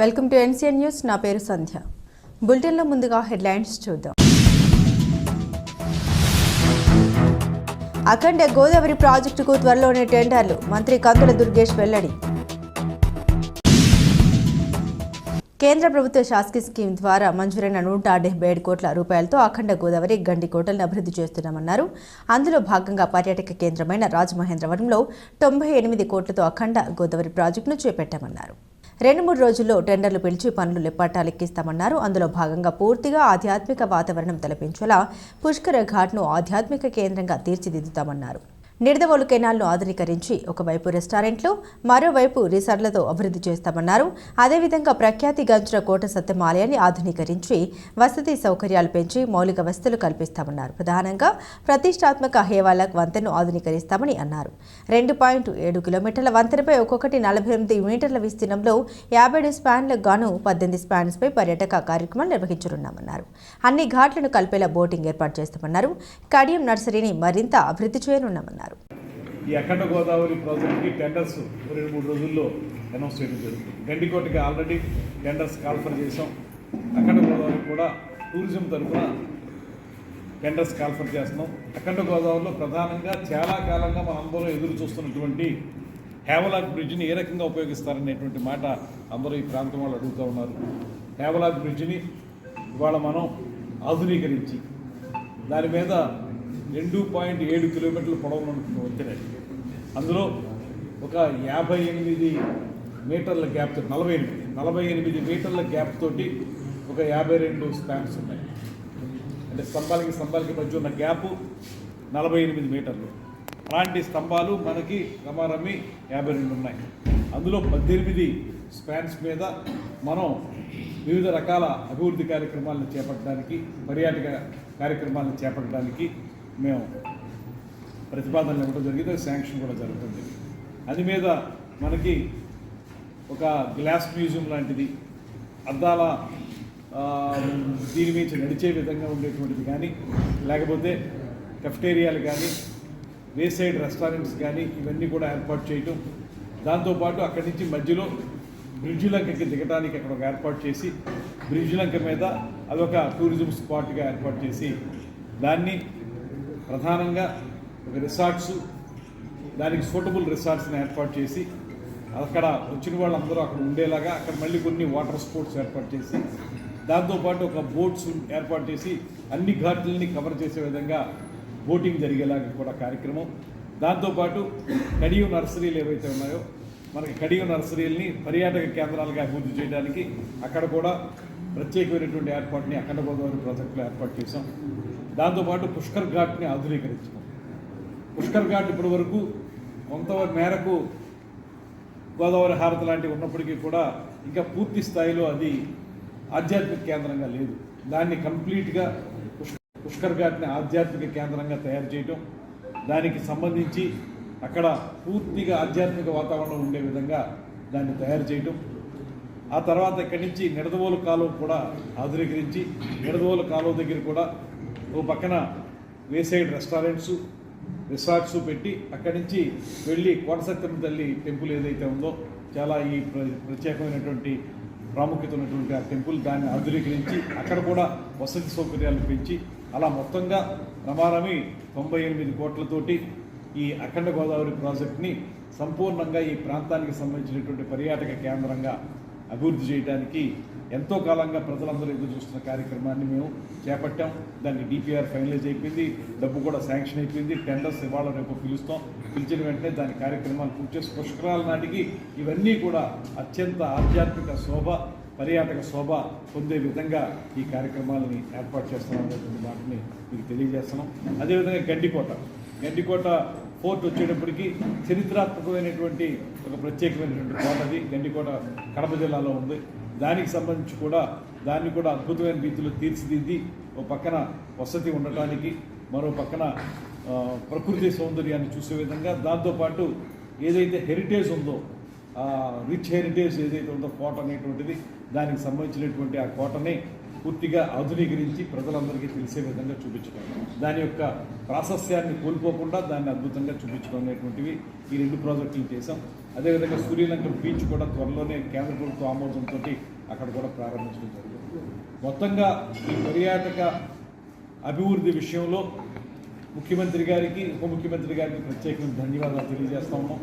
Welcome to NCN news నా పేరు సంధ్య. బులెటిన్లో ముందుగా హెడ్లైన్స్ చూద్దాం. అఖండ గోదావరి ప్రాజెక్టుకు త్వరలోనే టెండర్లు. మంత్రి కందుల దుర్గేష్ వెల్లడి. కేంద్ర ప్రభుత్వ శాసకి స్కీమ్ ద్వారా మంజూరైన నూట డెబ్బై ఏడు కోట్ల రూపాయలతో అఖండ గోదావరి గండి కోటలను అభివృద్ధి చేస్తున్నామన్నారు. అందులో భాగంగా పర్యాటక కేంద్రమైన రాజమహేంద్రవరంలో తొంభై ఎనిమిది కోట్లతో అఖండ గోదావరి ప్రాజెక్టును చేపట్టామన్నారు. రెండు మూడు రోజుల్లో టెండర్లు పిలిచి పనులు పట్టాలెక్కిస్తామన్నారు అందులో భాగంగా పూర్తిగా ఆధ్యాత్మిక వాతావరణం తలపించేలా పుష్కర ఘాట్ను ఆధ్యాత్మిక కేంద్రంగా తీర్చిదిద్దుతామన్నారు. నిడదవోలు కెనాల్ను ఆధునీకరించి ఒకవైపు రెస్టారెంట్లు మరోవైపు రిసార్ట్లతో అభివృద్ధి చేస్తామన్నారు. అదేవిధంగా ప్రఖ్యాతి ప్రఖ్యాతిగాంచిన కోట సత్యం ఆలయాన్ని ఆధునీకరించి వసతి సౌకర్యాలు పెంచి మౌలిక వసతులు కల్పిస్తామన్నారు. ప్రధానంగా ప్రతిష్టాత్మక హేవాలక్ వంతెనను ఆధునీకరిస్తామని అన్నారు. రెండు పాయింట్ ఏడు కిలోమీటర్ల వంతెనపై ఒక్కొక్కటి నలభై ఎనిమిది మీటర్ల విస్తీర్ణంలో యాభై స్పాన్లకు గాను పద్దెనిమిది స్పాన్స్పై పర్యాటక కార్యక్రమాలు నిర్వహించనున్నామన్నారు. అన్ని ఘాట్లను కలిపేలా బోటింగ్ ఏర్పాటు చేస్తామన్నారు. కడియం నర్సరీని మరింత అభివృద్ధి చేయనున్నామన్నారు. ఈ అఖండ గోదావరి ప్రాజెక్ట్కి టెండర్స్ రెండు మూడు రోజుల్లో అనౌన్స్ చేయడం జరుగుతుంది గండికోటకి ఆల్రెడీ టెండర్స్ కాల్ఫర్ చేసాం అఖండ గోదావరి కూడా టూరిజం తరఫున టెండర్స్ కాల్ఫర్ చేస్తున్నాం. అఖండ గోదావరిలో ప్రధానంగా చాలా కాలంగా మన అందరూ ఎదురు చూస్తున్నటువంటి హేవలాక్ బ్రిడ్జిని ఏ రకంగా ఉపయోగిస్తారనేటువంటి మాట అందరూ ఈ ప్రాంతం వాళ్ళు అడుగుతూ ఉన్నారు. హేవలాక్ బ్రిడ్జిని ఇవాళ మనం ఆధునీకరించి దాని మీద రెండు పాయింట్ ఏడు కిలోమీటర్ల పొడవున వచ్చినాయి అందులో ఒక యాభై ఎనిమిది మీటర్ల గ్యాప్ నలభై ఎనిమిది నలభై ఎనిమిది మీటర్ల గ్యాప్ తోటి ఒక యాభై రెండు స్పాన్స్ ఉన్నాయి. అంటే స్తంభాలకి స్తంభాలకి మధ్య ఉన్న గ్యాప్ నలభై ఎనిమిది మీటర్లు. అలాంటి స్తంభాలు మనకి రమారమి యాభై రెండు ఉన్నాయి. అందులో పద్దెనిమిది స్పాన్స్ మీద మనం వివిధ రకాల అభివృద్ధి కార్యక్రమాలను చేపట్టడానికి పర్యాటక కార్యక్రమాలను చేపట్టడానికి మేము ప్రతిపాదనలు ఇవ్వడం జరిగింది శాంక్షన్ కూడా జరుగుతుంది. అది మీద మనకి ఒక గ్లాస్ మ్యూజియం లాంటిది అద్దాల దీని మీద నడిచే విధంగా ఉండేటువంటిది కానీ లేకపోతే కెఫ్టేరియాలు కానీ వేసైడ్ రెస్టారెంట్స్ కానీ ఇవన్నీ కూడా ఏర్పాటు చేయటం దాంతోపాటు అక్కడి నుంచి మధ్యలో బ్రిడ్జ్ లంకకి దిగడానికి అక్కడ ఒక ఏర్పాటు చేసి బ్రిడ్జ్ లంక మీద అదొక టూరిజం స్పాట్గా ఏర్పాటు చేసి దాన్ని ప్రధానంగా ఒక రిసార్ట్స్ దానికి సూటబుల్ రిసార్ట్స్ని ఏర్పాటు చేసి అక్కడ వచ్చిన వాళ్ళందరూ అక్కడ ఉండేలాగా అక్కడ మళ్ళీ కొన్ని వాటర్ స్పోర్ట్స్ ఏర్పాటు చేసి దాంతోపాటు ఒక బోట్స్ ఏర్పాటు చేసి అన్ని ఘాట్లని కవర్ చేసే విధంగా బోటింగ్ జరిగేలాగా కూడా కార్యక్రమం. దాంతోపాటు కడియం నర్సరీలు ఏవైతే ఉన్నాయో మనకి కడియం నర్సరీలని పర్యాటక కేంద్రాలుగా అభివృద్ధి చేయడానికి అక్కడ కూడా ప్రత్యేకమైనటువంటి ఏర్పాటుని అఖండ గోదావరి ప్రాజెక్టులో ఏర్పాటు చేశాం. దాంతోపాటు పుష్కర్ ఘాట్ని ఆధునీకరించడం పుష్కర్ ఘాట్ ఇప్పటి వరకు కొంత మేరకు గోదావరి హారత లాంటివి ఉన్నప్పటికీ కూడా ఇంకా పూర్తి స్థాయిలో అది ఆధ్యాత్మిక కేంద్రంగా లేదు. దాన్ని కంప్లీట్గా పుష్కర్ ఘాట్ని ఆధ్యాత్మిక కేంద్రంగా తయారు చేయటం దానికి సంబంధించి అక్కడ పూర్తిగా ఆధ్యాత్మిక వాతావరణం ఉండే విధంగా దాన్ని తయారు చేయటం ఆ తర్వాత ఇక్కడి నుంచి నిడదవోలు కాలువ కూడా ఆధునీకరించి నిడదవోలు కాలువ దగ్గర కూడా ఓ పక్కన వేసైడ్ రెస్టారెంట్స్ రిసార్ట్స్ పెట్టి అక్కడి నుంచి వెళ్ళి కోటసత్యం తల్లి టెంపుల్ ఏదైతే ఉందో చాలా ఈ ప్ర- ప్రత్యేకమైనటువంటి ప్రాముఖ్యత ఉన్నటువంటి ఆ టెంపుల్ దాన్ని ఆధునీకరించి అక్కడ కూడా వసతి సౌకర్యాలు పెంచి అలా మొత్తంగా రమారమి తొంభై ఎనిమిది కోట్లతోటి ఈ అఖండ గోదావరి ప్రాజెక్ట్ని సంపూర్ణంగా ఈ ప్రాంతానికి సంబంధించినటువంటి పర్యాటక కేంద్రంగా అభివృద్ధి చేయడానికి ఎంతో కాలంగా ప్రజలందరూ ఎదురు చూస్తున్న కార్యక్రమాన్ని మేము చేపట్టాం. దానికి డిపిఆర్ ఫైనలైజ్ అయిపోయింది. డబ్బు కూడా శాంక్షన్ అయిపోయింది. టెండర్స్ ఇవాళ రేపు పిలుస్తాం. పిలిచిన వెంటనే దాని కార్యక్రమాలు పూర్తి చేసి పుష్కరాల నాటికి ఇవన్నీ కూడా అత్యంత ఆధ్యాత్మిక శోభ పర్యాటక శోభ పొందే విధంగా ఈ కార్యక్రమాలని ఏర్పాటు చేస్తున్నాం అనేటువంటి మాటని మీకు తెలియజేస్తున్నాం. అదేవిధంగా గడ్డికోట. గడ్డికోట ఫోర్ట్ వచ్చేటప్పటికి చరిత్రాత్మకమైనటువంటి ఒక ప్రత్యేకమైనటువంటి కోట అది. గండికోట కడప జిల్లాలో ఉంది. దానికి సంబంధించి కూడా దాన్ని కూడా అద్భుతమైన రీతిలో తీర్చిదిద్ది ఒక పక్కన వసతి ఉండటానికి మరో పక్కన ప్రకృతి సౌందర్యాన్ని చూసే విధంగా దాంతోపాటు ఏదైతే హెరిటేజ్ ఉందో రిచ్ హెరిటేజ్ ఏదైతే ఉందో కోట అనేటువంటిది దానికి సంబంధించినటువంటి ఆ కోటని పూర్తిగా ఆధునీకరించి ప్రజలందరికీ తెలిసే విధంగా చూపించడం దాని యొక్క ప్రాశస్యాన్ని కోల్పోకుండా దాన్ని అద్భుతంగా చూపించడం అనేటువంటివి ఈ రెండు ప్రాజెక్టులు చేశాం. అదేవిధంగా సూర్యలంక బీచ్ కూడా త్వరలోనే కేంద్ర ప్రభుత్వ ఆమోదంతో అక్కడ కూడా ప్రారంభించడం జరుగుతుంది మొత్తంగా ఈ పర్యాటక అభివృద్ధి విషయంలో ముఖ్యమంత్రి గారికి ఉప ముఖ్యమంత్రి గారికి ప్రత్యేకంగా ధన్యవాదాలు తెలియజేస్తా ఉన్నాం.